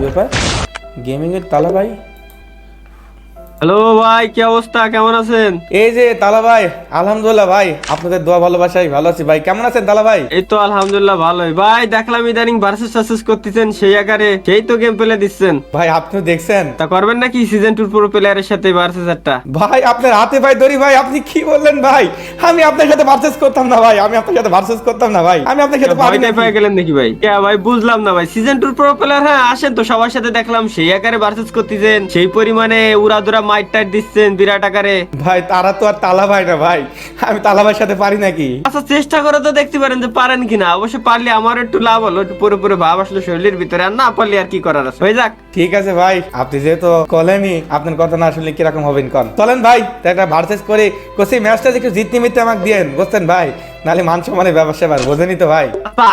ব্যাপার? গেমিংয়ের তালা ভাই? হ্যালো ভাই কি অবস্থা? কেমন আছেন? এই যে তালা ভাই আলহামদুলিল্লাহ ভাই আপনাদের দোয়া ভালোবাসাই ভালো আছি। ভাই কেমন আছেন তালা ভাই? এই তো আলহামদুলিল্লাহ ভালোই। ভাই দেখলাম ইদানিং ভার্সেস ভার্সেস করতেছেন সেই আকারে সেই তো গেম প্লে দিচ্ছেন। ভাই আপনিও দেখছেন? তা করবেন নাকি সিজন টুর পুরো প্লেয়ারের সাথে ভার্সেস একটা ভাই আপনার হাতে ভাই দড়ি ভাই আপনি কি বললেন ভাই? আমি আপনার সাথে ভার্সেস করতাম না ভাই আমি আপনার সাথে ভার্সেস করতাম না ভাই। আমি আপনার সাথে ভয় পেয়ে গেলেন নাকি ভাই? কে ভাই বুঝলাম না ভাই। সিজন টুর পুরো প্লেয়ার হ্যাঁ আসেন তো সবার সাথে দেখলাম সেই আকারে ভার্সেস করতেছেন সেই পরিমাণে উড়াদুরা মাইট টাইট দিচ্ছেন বিরাট আকারে ভাই তারা তো আর তালা ভাই না ভাই। আমি তালা ভাইয়ের সাথে পারি নাকি? আচ্ছা চেষ্টা করে তো দেখতে পারেন যে পারেন কিনা। অবশ্য পারলে আমার একটু লাভ হলো একটু পুরো পুরো ভাব আসলো শরীরের ভিতরে। আর না পারলে আর কি করার আছে? হয়ে যাক। ঠিক আছে ভাই আপনি যেহেতু কলেনি আপনার কথা না শুনলে কীরকম হবেন কন চলেন ভাই একটা ভার্সেস করে। কোসি ম্যাচটা একটু জিত নিমিত্তে আমাকে দিয়েন বুঝছেন ভাই? নাহলে মান সম্মানের ব্যবসা বার বোঝেনি তো ভাই?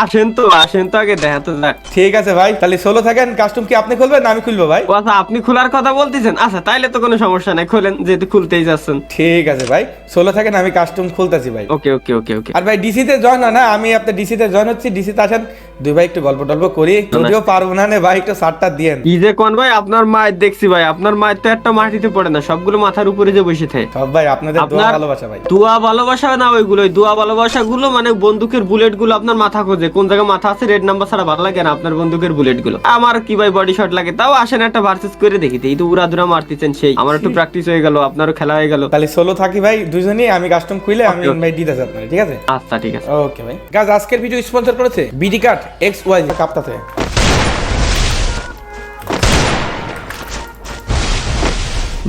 আসেন তো আসেন তো আগে দেখা তো যাক। ঠিক আছে ভাই তাহলে ষোলো থাকেন কাস্টম কি আপনি খুলবেন না আমি খুলবো ভাই? ও আচ্ছা আপনি খোলার কথা বলতেছেন? আচ্ছা তাইলে তো কোনো সমস্যা নাই খোলেন যেহেতু খুলতেই যাচ্ছেন। ঠিক আছে ভাই ষোলো থাকেন আমি কাস্টম খুলতেছি ভাই। ওকে ওকে ওকে ওকে। আর ভাই ডিসিতে জয়েন হয় না আমি আপনার ডিসিতে জয়েন হচ্ছি ডিসিতে আসেন। দুই ভাই একটু গল্প টল্প করি যদিও পারব না নে ভাই একটু সারটা দিয়েন। কি যে কোন ভাই আপনার মায়ের দেখছি ভাই আপনার মায়ের তো একটা মাটিতে পড়ে না সবগুলো মাথার উপরে যে বসে থাকে। সব ভাই আপনাদের দোয়া ভালোবাসা ভাই। দুয়া ভালোবাসা না ওইগুলোই ওই দুয়া ভালোবাসা গুলো মানে বন্দুকের বুলেটগুলো আপনার মাথা খোঁজে। কোন জায়গায় মাথা আছে রেড নাম্বার ছাড়া ভালো লাগে না আপনার বন্দুকের বুলেটগুলো। আমার কি ভাই বডি শট লাগে? তাও আসেন একটা ভার্সেস করে দেখিতে এই তো উড়া দুরা মারতেছেন সেই। আমার একটু প্র্যাকটিস হয়ে গেল আপনারও খেলা হয়ে গেল। তাহলে ষোলো থাকি ভাই দুজনেই আমি কাস্টম খুলে আমি okay. দিতে আপনার ঠিক আছে? আচ্ছা ঠিক আছে। ওকে ভাই। গাছ আজকের ভিডিও স্পন্সর করেছে বিডি কার্ড এক্স ওয়াই কাপটাতে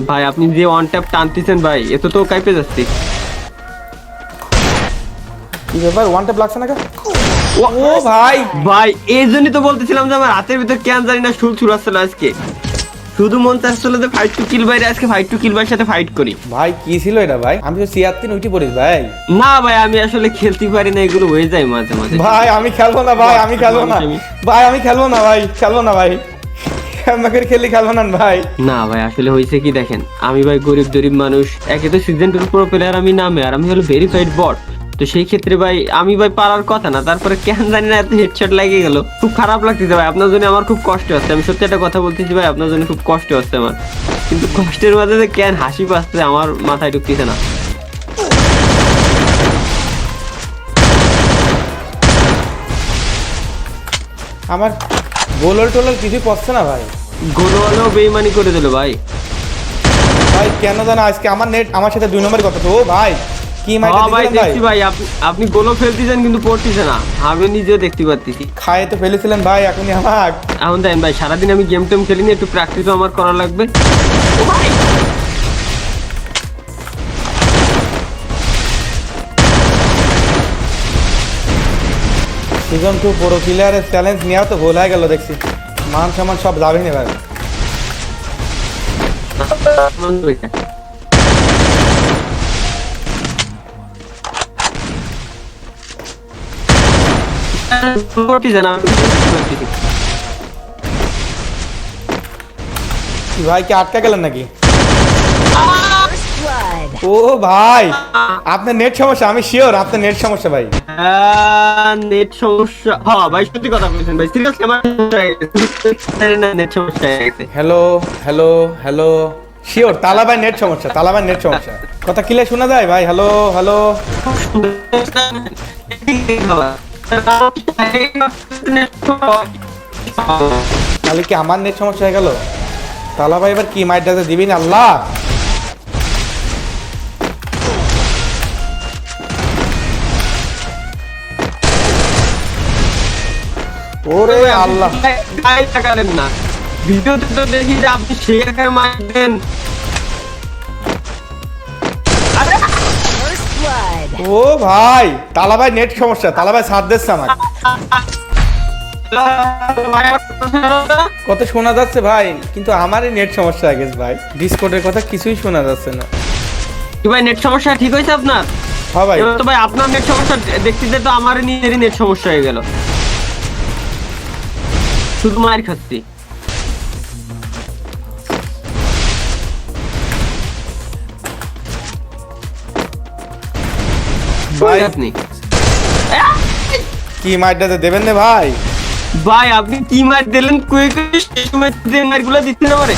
ভাই আপনি যে ওয়ান ট্যাপ টানতেছেন ভাই এত তো কাইপে যাচ্ছে। কি ব্যাপার? ওয়ান ট্যাপ লাগছে না ও ভাই। ভাই এই জন্যই তো বলতেছিলাম যে আমার হাতের ভিতর কেন জানি না সুর সুর আজকে। শুধু মন চাচ্ছিল যে ফাইট টু কিল বাইরে আজকে ফাইট টু কিল বাইরের সাথে ফাইট করি। ভাই কি ছিল এটা ভাই? আমি তো সিয়ার উঠি পড়িস ভাই। না ভাই আমি আসলে খেলতে পারি না এগুলো হয়ে যায় মাঝে মাঝে। ভাই আমি খেলব না ভাই আমি খেলব না। ভাই আমি খেলব না ভাই খেলব না ভাই। আমাকে খেলি খেলব না ভাই। না ভাই আসলে হয়েছে কি দেখেন আমি ভাই গরিব গরিব মানুষ একে তো সিজন টুর পুরো প্লেয়ার আমি নামে আর আমি হলো ভেরিফাইড বট তো সেই ক্ষেত্রে ভাই আমি ভাই পারার কথা না তারপরে কেন জানি না এত হেডশট লাগে গেল। খুব খারাপ লাগতেছে ভাই আপনার জন্য আমার খুব কষ্ট হচ্ছে। আমি সত্যি একটা কথা বলতেছি ভাই আপনার জন্য খুব কষ্ট হচ্ছে আমার। কিন্তু কষ্টের মাঝে যে কেন হাসি পাচ্ছে আমার মাথায় ঢুকতেছে না। আমার গোলল টোলল কিছুই পড়ছে না ভাই। গরুয়ালেও বেইমানি করে দিল ভাই। ভাই কেন জানো আজকে আমার নেট আমার সাথে দুই নম্বর কথা তো ও ভাই কি মাইটা হ্যাঁ ভাই দেখছি ভাই আপনি গোলও ফেলতেছেন কিন্তু পড়তেছে না। আমি নিজেও দেখতে পাচ্ছি খায়ে তো ফেলেছিলেন ভাই এখনই আমার এখন দেন ভাই সারাদিন আমি গেম টেম খেলিনি একটু প্র্যাকটিসও আমার করা লাগবে। ভাই! সিজন টু প্লেয়ারের চ্যালেঞ্জ নেওয়া তো ভুল হয়ে গেল দেখছি। মান সম্মান সব যাবে না ভাই ভাই কি আটকা গেলেন নাকি? ও ভাই আপনার নেট সমস্যা আমি শিওর আপনার নেট সমস্যা ভাই। নেট সমস্যা। হ্যাঁ ভাই সত্যি কথা বলছেন ভাই। সিরিয়াসলি আমার নেট সমস্যা হ্যালো হ্যালো হ্যালো শিওর তালা ভাই নেট সমস্যা তালা ভাই নেট সমস্যা। কথা কিলে শোনা যায় ভাই? হ্যালো হ্যালো তাহলে কি আমার নেট সমস্যা হয়ে গেল তালা ভাই এবার কি মাইট দিবি না আল্লাহ ওরে আল্লাহ না ভিডিওতে তো দেখি যে আপনি সেই একার মারবেন First ও ভাই তালা ভাই নেট সমস্যা তালা ভাই সাথ দিচ্ছে আমাকে। কত শোনা যাচ্ছে ভাই কিন্তু আমারই নেট সমস্যা গেছে ভাই। ডিসকোডের কথা কিছুই শোনা যাচ্ছে না। কি ভাই নেট সমস্যা ঠিক হয়েছে আপনার? হ্যাঁ ভাই। তো ভাই আপনার নেট সমস্যা দেখতে তো আমার নিজেরই নেট সমস্যা হয়ে গেল। শুধু মায়ের খাচ্ছি। ভাই। আপনি। কি দেবেন না ভাই? ভাই আপনি কি মার দিলেন? কুয়ে কুয়ে সেই সময় যে মারগুলো দিচ্ছেন আমারে।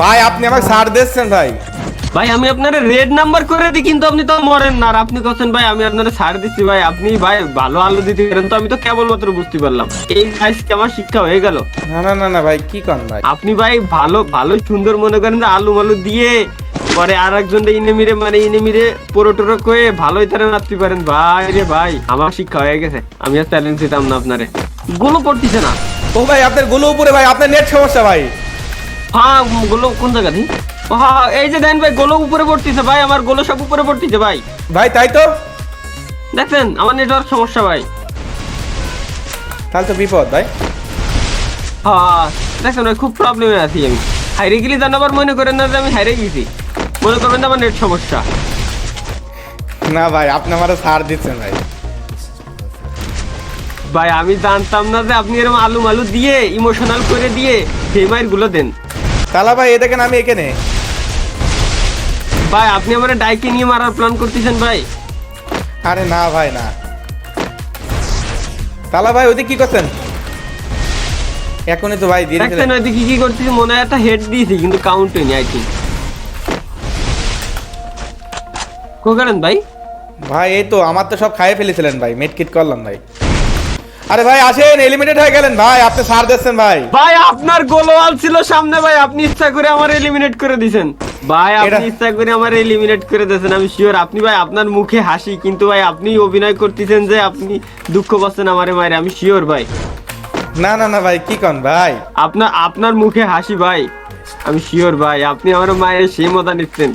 ভাই আপনি আমাকে সার দিচ্ছেন ভাই। ভাই আমি আপনার রেড নাম্বার করে দিই কিন্তু আপনি তো মরেন না। আর আপনি বলছেন ভাই আমি আপনার ছাড় দিচ্ছি ভাই। আপনি ভাই ভালো আলু দিতে পারেন তো আমি তো কেবলমাত্র বুঝতে পারলাম। এই আজকে আমার শিক্ষা হয়ে গেল? না না না না ভাই কি কন ভাই? আপনি ভাই ভালো ভালো সুন্দর মনে করেন যে আলু মালু দিয়ে পরে আর একজন ইনেমিরে মানে ইনেমিরে পুরো টুরো করে ভালোই তারা নাচতে পারেন। ভাই রে ভাই আমার শিক্ষা হয়ে গেছে। আমি আর চ্যালেঞ্জ দিতাম না আপনারে। গুলো পড়তেছে না। ও ভাই আপনারগুলো উপরে ভাই আপনার নেট সমস্যা ভাই। হ্যাঁ গোলো কোন জায়গা হ্যাঁ এই যে দেন ভাই গোলো উপরে পড়তেছে ভাই আমার গোলো সব উপরে পড়তেছে ভাই। ভাই তাই তো? দেখছেন আমার নেটওয়ার্ক সমস্যা ভাই। তাহলে তো বিপদ ভাই। হ্যাঁ দেখছেন ভাই খুব প্রবলেমে আছি আমি। হাইরে গেলে জান আবার মনে করেন না যে আমি হাইরে গেছি। মনে করবেন আমার নেট সমস্যা। না ভাই আপনি আমার ছাড় দিচ্ছেন ভাই। ভাই আমি জানতাম না যে আপনি এরকম আলু মালু দিয়ে ইমোশনাল করে দিয়ে ফেমাইরগুলো দেন। তালা ভাই এ দেখেন আমি এখানে। ভাই আপনি আমার ডাইকে নিয়ে মারার প্ল্যান করতেছেন ভাই। আরে না ভাই না। তালা ভাই ওদিকে কি করছেন? এখনই তো ভাই দিয়ে দেখছেন। ওইদিকে কি কি করতেছি মনে হয় একটা হেড দিয়েছি কিন্তু কাউন্ট হয়নি আই থিঙ্ক কোকারেন ভাই? ভাই এই তো আমার তো সব খাইয়ে ফেলেছিলেন ভাই মেট কিট করলাম ভাই। আরে ভাই আসেন এলিমিনেট হয়ে গেলেন ভাই আপনি ছাড় দিচ্ছেন ভাই। ভাই আপনার গোলওয়াল ছিল সামনে ভাই আপনি ইচ্ছা করে আমার এলিমিনেট করে দিয়েছেন ভাই আপনি ইচ্ছা করে আমার এলিমিনেট করে দিয়েছেন আমি শিওর আপনি ভাই আপনার মুখে হাসি কিন্তু ভাই আপনি অভিনয় করতেছেন যে আপনি দুঃখ পাচ্ছেন আমারে মায়ের আমি শিওর ভাই। না না না ভাই কি কন ভাই? আপনার আপনার মুখে হাসি ভাই আমি শিওর ভাই আপনি আমার মায়ের সেই মজা নিচ্ছেন।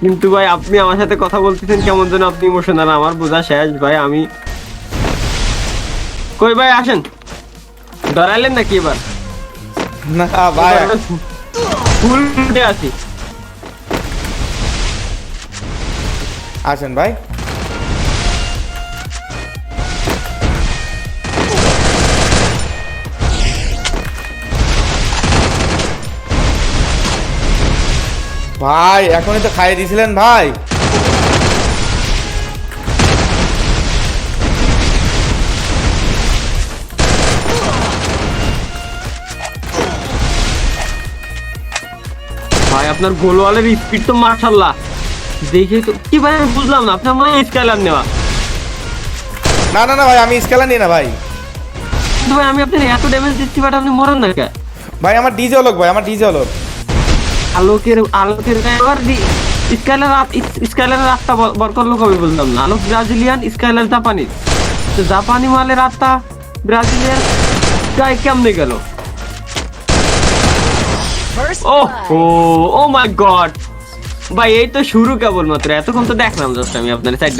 কিন্তু ভাই আপনি আমার সাথে কথা বলতেছেন কেমন যেন আপনি ইমোশনাল আমার বোঝা শেষ ভাই আমি কই ভাই আসেন। ডরাইলেন নাকি এবার? না ভাই। ফুল উঠে আছি। আসেন ভাই। ভাই এখনই তো খাইয়ে দিয়েছিলেন ভাই। ভাই আপনার গোলওয়ালের স্পিড তো মাশাল্লাহ দেখে তো কি ভাই আমি বুঝলাম না আপনার মনে হয় স্কাইলার নেওয়া। না না না ভাই আমি স্কেলার নিই না ভাই। কিন্তু ভাই আমি আপনার এত ড্যামেজ দিচ্ছি বাট আপনি মরেন না কে ভাই আমার ডিজে হলক ভাই আমার ডিজে হলক আলোকের আলোকের গায়ে আবার স্কাইলার স্কাইলারের রাস্তা বার করল কবে বুঝলাম না। আলোক ব্রাজিলিয়ান স্কাইলার জাপানি তো জাপানি মালের রাস্তা ব্রাজিলিয়ান গায়ে কেমনে গেল? First ও blood. Oh oh my god ভাই এই তো শুরু কেবলমাত্র। এতক্ষণ তো দেখলাম জাস্ট আমি আপনার সাইড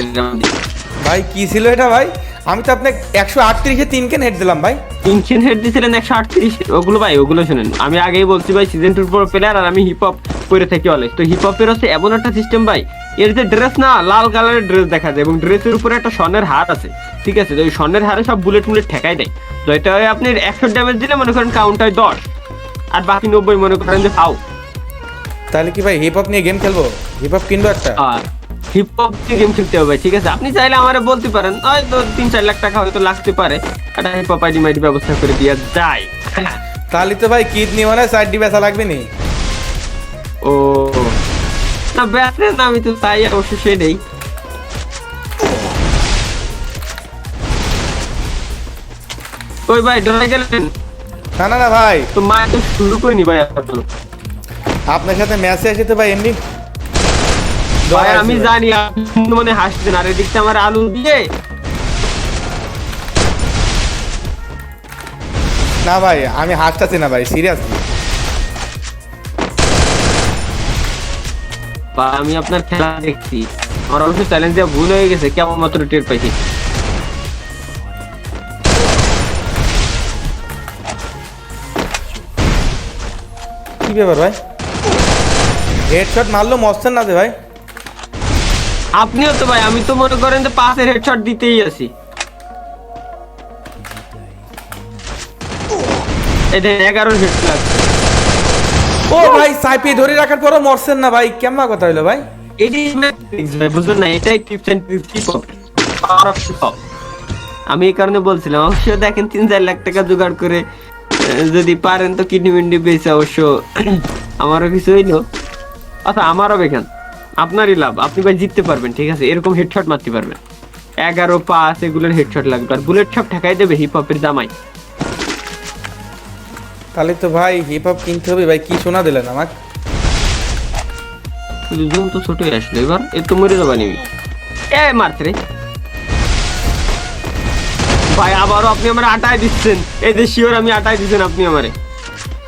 ভাই কি ছিল এটা ভাই? আমি তো আপনাকে একশো আটত্রিশে তিনকে নেট দিলাম ভাই। ইনশিয়েন্ট হেড দিয়েছিলেন একশো আটত্রিশ? ওগুলো ভাই ওগুলো শুনেন। আমি আগেই বলছি ভাই সিজন টুর পর প্লেয়ার আর আমি হিপ হপ করে থাকি অলওয়েজ তো হিপ হপের হচ্ছে এমন একটা সিস্টেম ভাই এর যে ড্রেস না লাল কালারের ড্রেস দেখা যায় এবং ড্রেসের উপরে একটা স্বর্ণের হার আছে। ঠিক আছে? তো ওই স্বর্ণের হারে সব বুলেট মুলেট ঠেকাই দেয়। তো এটা হয় আপনি একশো ড্যামেজ দিলে মনে করেন কাউন্টার দশ। আর বাকি নব্বই মনে করেন যে ফাউ তাহলে কি ভাই হিপ হপ নিয়ে গেম খেলব? হিপ হপ কিনবো একটা? হিপ হপ গেম খেলতে হবে ঠিক আছে? আপনি চাইলে আমারে বলতে পারেন হয়তো তিন চার লাখ টাকা হয়তো লাগতে পারে। একটা হিপ হপ আইডি মাইডি ব্যবস্থা করে দেওয়া যায়। তাহলে তো ভাই কিডনি মানে সাইড ডি বেচা লাগবে নি? ও না ব্যাটারি না আমি তো তাই অবশ্য সেটাই। ওই ভাই ডরে গেলেন? না না না ভাই। তো মা তো শুরু করিনি ভাই এখনও। আপনার সাথে ম্যাচে এসে তো ভাই এমনি? ভাই আমি জানি আপনি মানে হাসছেন আর এদিকটা আমার আলু দিয়ে। না ভাই আমি হাসতেছি না ভাই সিরিয়াস বা আমি আপনার খেলা দেখছি। আমার অবশ্য চ্যালেঞ্জ দেওয়া ভুল হয়ে গেছে কেমন মাত্র টের পাইছি। কি ব্যাপার ভাই? হেডশট মারলো মস্তেন না দে ভাই। আপনিও তো ভাই আমি তো মনে করেন যে পাঁচের হেডশট দিতেই আছি। এটা এগারো হেড লাগছে। ও ভাই সাইপি ধরে রাখার পরও মরছেন না ভাই কেমন কথা হইল ভাই? এটি ভাই বুঝলেন না এটাই টিপস এন্ড ট্রিক্স কি পাওয়ার অফ হিপ আমি এই কারণে বলছিলাম অবশ্য দেখেন তিন চার লাখ টাকা জোগাড় করে যদি পারেন তো কিডনি মিন্ডি বেঁচে অবশ্য আমারও কিছু হইল আচ্ছা আমারও বেখান আপনারই লাভ আপনি ভাই জিততে পারবেন ঠিক আছে? এরকম হেডশট মারতে পারবেন। এগারো পাঁচ এগুলোর হেডশট লাগবে। আর বুলেট সব ঠেকাই দেবে হিপ হপের জামাই। তাহলে তো ভাই হিপ হপ কিনতে হবে ভাই কি শোনা দিলেন আমাকে? জুম তো ছোটই আসলো এবার এ তো মরে যাবা নিবি। এ মারছে রে। ভাই আবারও আপনি আমার আটায় দিচ্ছেন। এই যে শিওর আমি আটায় দিচ্ছেন আপনি আমারে।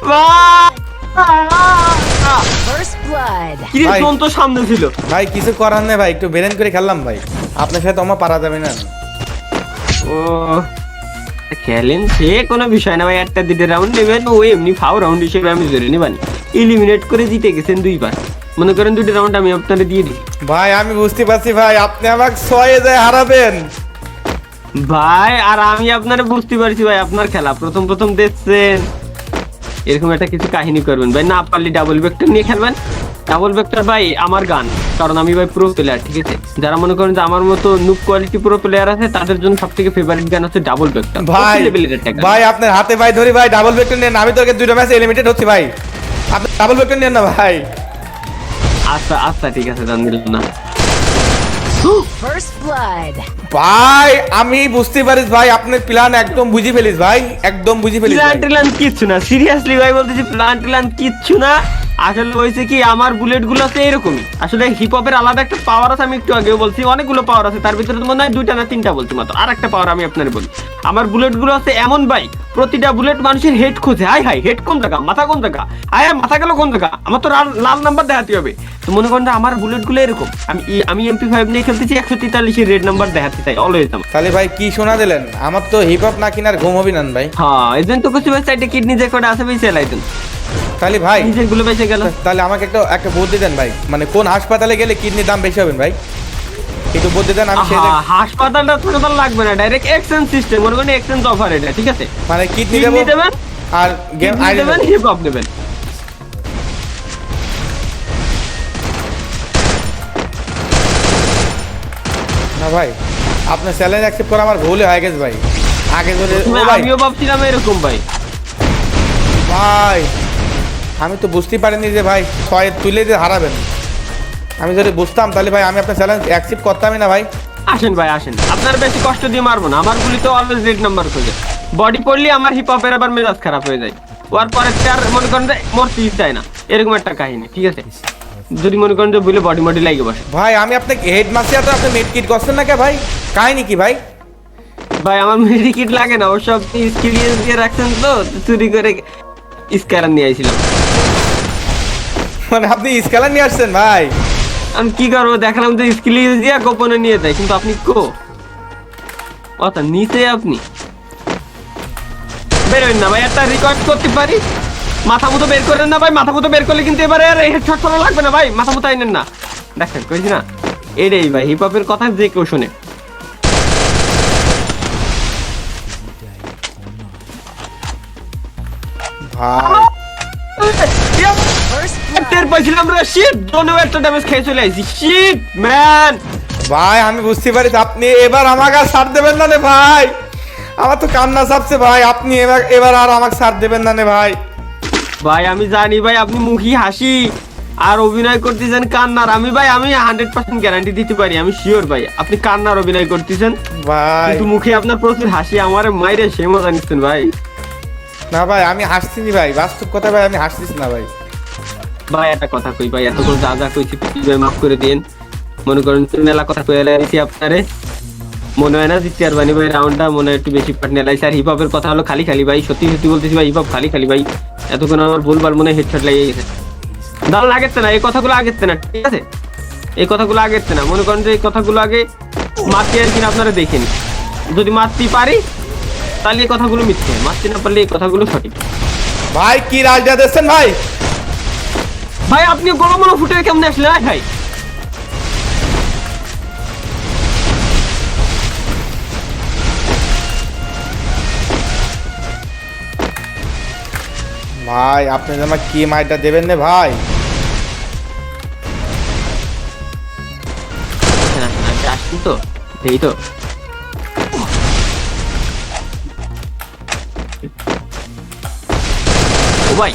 blood. কি রে ভাই। জোন তো সামনে ছিল। ভাই কিছু করার নেই ভাই একটু বেরেন করে খেললাম ভাই। আপনার সাথে আমার পারা যাবে না। ও খেলেন সে কোনো বিষয় না ভাই একটা দুটো রাউন্ড নেবেন ও এমনি ফাও রাউন্ড হিসেবে আমি ধরে নিবানি ইলিমিনেট করে জিতে গেছেন দুইবার। মনে করেন দুটো রাউন্ড আমি আপনারে দিয়ে দিই। ভাই আমি বুঝতে পারছি ভাই আপনি আমাকে ছয়ে যায় হারাবেন। ভাই আর আমি আপনারে বুঝতে পারছি ভাই আপনার খেলা প্রথম প্রথম দেখছেন। এরকম একটা কিছু কাহিনী করবেন। ভাই না পারলে ডাবল ভেক্টর নিয়ে খেলবেন। ডাবল ভেক্টর ভাই আমার গান। কারণ আমি ভাই প্রো প্লেয়ার ঠিক আছে? যারা মনে করেন যে আমার মতো নুক কোয়ালিটি প্রো প্লেয়ার আছে তাদের জন্য সব থেকে ফেভারিট গান হচ্ছে ডাবল ভেক্টর ভাই ভাই আপনার হাতে ভাই ধরি ভাই ডাবল ভেক্টর নেন আমি তোকে দুটো ম্যাচ এলিমিটেড হচ্ছি ভাই। আপনি ডাবল ভেক্টর নেন না ভাই। আচ্ছা আচ্ছা ঠিক আছে জান দিলাম না। First blood. ভাই আমি বুঝতে পারিস ভাই আপনার প্ল্যান একদম বুঝি ফেলিস ভাই একদম বুঝি ফেলিস ভাই। কিচ্ছু না সিরিয়াসলি ভাই বলতেছি প্লান টিলান কিচ্ছু না। আসলে হয়েছে কি আমার বুলেটগুলো আছে এরকমই। আসলে হিপ হপের আলাদা একটা পাওয়ার আছে আমি একটু আগেও বলছি অনেকগুলো পাওয়ার আছে তার ভিতরে তো মনে হয় দুইটা না তিনটা বলছি মাত্র। আর একটা পাওয়ার আমি আপনার বলি। আমার বুলেটগুলো আছে এমন ভাই প্রতিটা বুলেট মানুষের হেড খোঁজে। হাই হাই হেড কোন জায়গা? মাথা কোন জায়গা? হাই হাই মাথা গেল কোন জায়গা? আমার তো লাল- লাল নাম্বার দেখাতে হবে। তো মনে করেন আমার বুলেটগুলো এরকম। আমি আমি এমপি ফাইভ নিয়ে খেলতেছি একশো তেতাল্লিশের রেড নাম্বার দেখাতে চাই অলওয়েজ আমার। তাহলে ভাই কি শোনা দিলেন? আমার তো হিপ হপ না কিনার ঘুম হবি নান ভাই। হ্যাঁ এজেন্ট তো কিছু ভাই সাইডে কিডনি যে কটা আছে বেশি চালাইতেন তাহলে ভাই নিজেরগুলো বেঁচে গেল। তাহলে আমাকে একটা একটা বুদ্ধি দেন ভাই। মানে কোন হাসপাতালে গেলে কিডনির দাম বেশি হবেন ভাই? একটু বুদ্ধি দেন আমি সেই হাসপাতালটা হাসপাতাল লাগবে না ডাইরেক্ট এক্সচেঞ্জ সিস্টেম মনে করেন এক্সচেঞ্জ অফার এটা ঠিক আছে? মানে কিডনি কিডনি দেবেন আর গেম কিডনি আইডি দেবেন হিপ হপ দেবেন না ভাই আপনার চ্যালেঞ্জ অ্যাকসেপ্ট করা আমার ভুলে হয়ে গেছে ভাই। আগে ভাই। আমিও ভাবছিলাম এরকম ভাই। ভাই আমি তো বুঝতেই পারিনি যে ভাই ছয় তুলে দিয়ে হারাবেন। আমি যদি বুঝতাম তাহলে ভাই আমি আপনার চ্যালেঞ্জ অ্যাকসেপ্ট করতামই না ভাই। আসেন ভাই আসেন। আপনার বেশি কষ্ট দিয়ে মারবো না। আমার গুলি তো অলওয়েজ রেড নাম্বার খোঁজে। বডি পড়লে আমার হিপ হপের আবার মেজাজ খারাপ হয়ে যায়। ওর পরে আর মনে করেন মরতে চায় না। এরকম একটা কাহিনী ঠিক আছে? যদি মনে করেন যে বুঝলে বডি মডি লাগে বসে। ভাই আমি আপনাকে হেড মাসিয়া তো আপনি মেড কিট করছেন না কে ভাই? কাহিনি কি ভাই? ভাই আমার মেডিকিট লাগে না ওর সব এক্সপিরিয়েন্স দিয়ে রাখছেন তো চুরি করে স্ক্যানার নিয়ে আইছিলাম। মানে আপনি স্কেলার নিয়ে আসছেন ভাই? আমি কি করব দেখালাম যে স্কিল দিয়ে গোপনে নিয়ে যায় কিন্তু আপনি কো? অতা নিচে আপনি। বেরোবেন না ভাই একটা রেকর্ড করতে পারি? মাথা মতো বের করেন না ভাই মাথা মতো বের করলে কিন্তু এবারে আর হেডশট করা লাগবে না ভাই মাথা মতো আইনেন না। দেখেন কইছি না এটাই ভাই হিপ হপের কথা যে কেউ শোনে। ভাই। আমি বুঝতে পারি আপনি এবার আমাকে আর ছাড় দেবেন না রে ভাই। আমার তো কান্না চাপছে ভাই আপনি এবার এবার আর আমাকে ছাড় দেবেন না রে ভাই। ভাই আমি জানি ভাই আপনি মুখী হাসি আর অভিনয় করতেছেন কান্নার। আমি ভাই আমি হান্ড্রেড পার্সেন্ট গ্যারান্টি দিতে পারি আমি শিওর ভাই। আপনি কান্নার অভিনয় করতেছেন ভাই। কিন্তু মুখে আপনার প্রচুর হাসি আমার মাইরে সে মজা নিচ্ছেন ভাই। না ভাই আমি হাসছিনি ভাই বাস্তব কথা ভাই আমি হাসছিস না ভাই। ভাই একটা কথা কই ভাই এতক্ষণ যা যা কইছি ভাই মাফ করে দিন মনে করেন মেলা কথা কয়ে লাইছি আপনারে। মনে হয় না আর বানি ভাই রাউন্ডটা মনে হয় একটু বেশি পার্টনার লাইছে। আর হিপ হপের কথা হলো খালি খালি ভাই সত্যি সত্যি বলতেছি ভাই হিপ হপ খালি খালি ভাই। এতক্ষণ আমার ভুলবার মনে হয় হেডশট লাগিয়ে গেছে। দাঁড়ান আগের না এই কথাগুলো আগের না ঠিক আছে? এই কথাগুলো আগের না মনে করেন যে এই কথাগুলো আগে মারতে আর কিনা আপনারা দেখেন। যদি মারতে পারি তাহলে এই কথাগুলো মিথ্যে। মারতে না পারলে এই কথাগুলো সঠিক। ভাই কি রাজা দিচ্ছেন ভাই? ভাই আপনি গরম ফুটে কেমনে আসলেন? ভাই। ভাই আপনি আমার কি মাইটা দেবেন না ভাই? আসছি তো? এই তো। ও ভাই।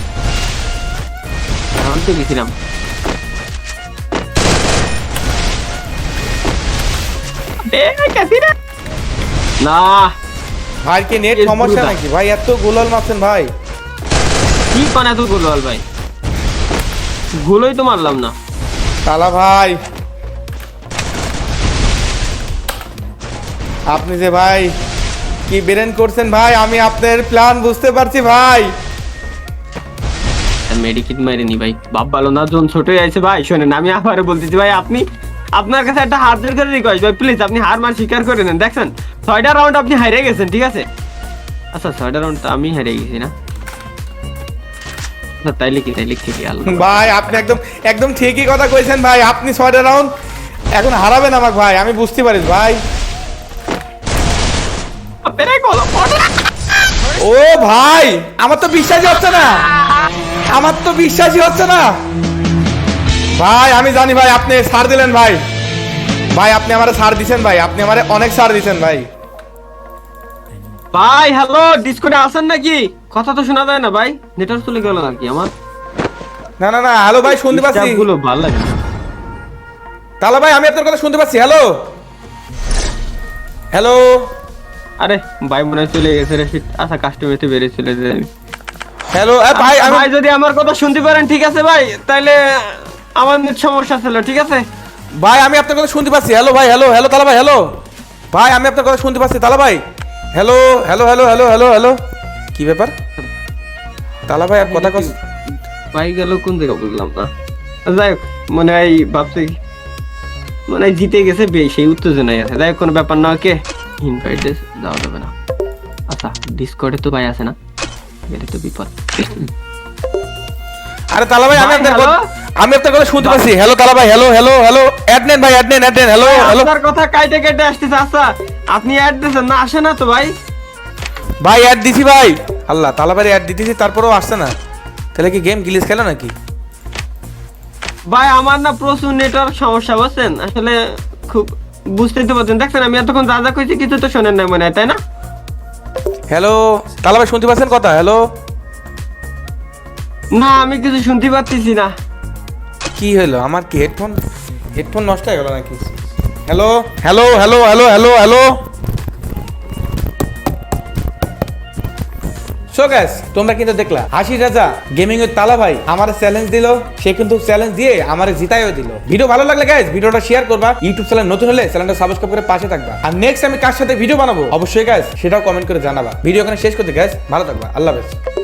আমি তো গেছিলাম না। না। ভাই কি নেট সমস্যা নাকি? ভাই এত গোলাল মারছেন ভাই। কি পান এত গোলওয়াল ভাই? গোলই তো মারলাম না। তালা ভাই। আপনি যে ভাই কি বেরেন করছেন ভাই? আমি আপনার প্ল্যান বুঝতে পারছি ভাই। মেডিকিট মারিনি ভাই। বাপ ভালো না জন ছোটই আছে ভাই শোনেন আমি আবার বলতেছি ভাই আপনি আপনার কাছে একটা হাত জোর করে রিকোয়েস্ট ভাই প্লিজ আপনি হার মান স্বীকার করে নেন। দেখছেন? ছয়টা রাউন্ড আপনি হারিয়ে গেছেন ঠিক আছে? আচ্ছা ছয়টা রাউন্ড আমি হারিয়ে গেছি না। তাইলে কি তাইলে কি আল্লাহ। ভাই আপনি একদম একদম ঠিকই কথা কইছেন ভাই আপনি ছয়টা রাউন্ড এখন হারাবেন আমাকে ভাই আমি বুঝতে পারি ভাই। ও ভাই আমার তো বিশ্বাসই হচ্ছে না। আমার তো বিশ্বাসই হচ্ছে না। ভাই আমি জানি ভাই আপনি সার দিলেন ভাই। ভাই আপনি আমারে সার দিছেন ভাই আপনি আমারে অনেক ছাড় দিছেন ভাই। ভাই হ্যালো ডিসকোডে আসেন নাকি? কথা তো শোনা যায় না ভাই। নেটওয়ার্ক চলে গেল নাকি আমার? না না না হ্যালো ভাই শুনতে পাচ্ছি। গুলো ভালো লাগে না। তাহলে ভাই আমি আপনার কথা শুনতে পাচ্ছি হ্যালো? হ্যালো? আরে ভাই মনে চলে গেছে রে। আচ্ছা কাস্টমার তো বেরিয়ে চলে যাই হ্যালো ভাই আমি ভাই যদি আমার কথা শুনতে পারেন ঠিক আছে ভাই তাহলে আমার net সমস্যা ছিল ঠিক আছে? ভাই আমি আপনার কথা শুনতে পাচ্ছি হ্যালো ভাই হ্যালো হ্যালো তালা ভাই হ্যালো? ভাই আমি আপনার কথা শুনতে পাচ্ছি তালা ভাই। Hello hello hello hello hello hello? কি ব্যাপার? তালা ভাই আর কথা কস। ভাই গেল কোন জায়গা বুঝলাম না। যাই হোক মনে হয় ভাবছি মনে হয় জিতে গেছে সেই উত্তেজনায় আছে। যাই হোক কোনো ব্যাপার না ওকে। ইনভাইট যাওয়া যাবে না। আচ্ছা ডিসকর্ডে তো ভাই আছে না? গেলে তো বিপদ। আরে তালা ভাই আমি আপনার আমি আপনার কথা শুনতে পাচ্ছি। হ্যালো তালা ভাই হ্যালো হ্যালো হ্যালো অ্যাড নেন ভাই অ্যাড নেন অ্যাড নেন হ্যালো হ্যালো আপনার কথা কাইটে কেটে আসতেছে। আচ্ছা আপনি অ্যাড দিয়েছেন না আসে না তো ভাই। ভাই অ্যাড দিছি ভাই। আল্লাহ তালা ভাই অ্যাড দিতেছি তারপরেও আসছে না। তাহলে কি গেম গিলিস খেলে নাকি? ভাই আমার না প্রচুর নেটওয়ার্ক সমস্যা বুঝছেন? আসলে খুব বুঝতেই তো পারছেন। দেখছেন আমি এতক্ষণ যা যা কইছি কিছু তো শোনেন না মনে হয় তাই না? হ্যালো ভাই শুনতে পাচ্ছেন কথা? হ্যালো না আমি কিছু শুনতে পাচ্ছি না। কি হলো? আমার কি হেডফোন হেডফোন নষ্ট হয়ে গেল নাকি? Hello hello hello hello hello hello so guys তোমরা কিন্তু দেখলা হাসি রাজা গেমিং এর তালা ভাই আমার চ্যালেঞ্জ দিল, সে কিন্তু চ্যালেঞ্জ দিয়ে আমার জিতাইও দিল। ভিডিও ভালো লাগলে গ্যাস ভিডিওটা শেয়ার করবা ইউটিউব চ্যানেল নতুন হলে চ্যানেলটা সাবস্ক্রাইব করে পাশে থাকবা। আর নেক্সট আমি কার সাথে ভিডিও বানাবো? অবশ্যই গ্যাস সেটাও কমেন্ট করে জানাবা। ভিডিও এখানে শেষ করতে গ্যাস ভালো থাকবা, আল্লাহ হাফেজ।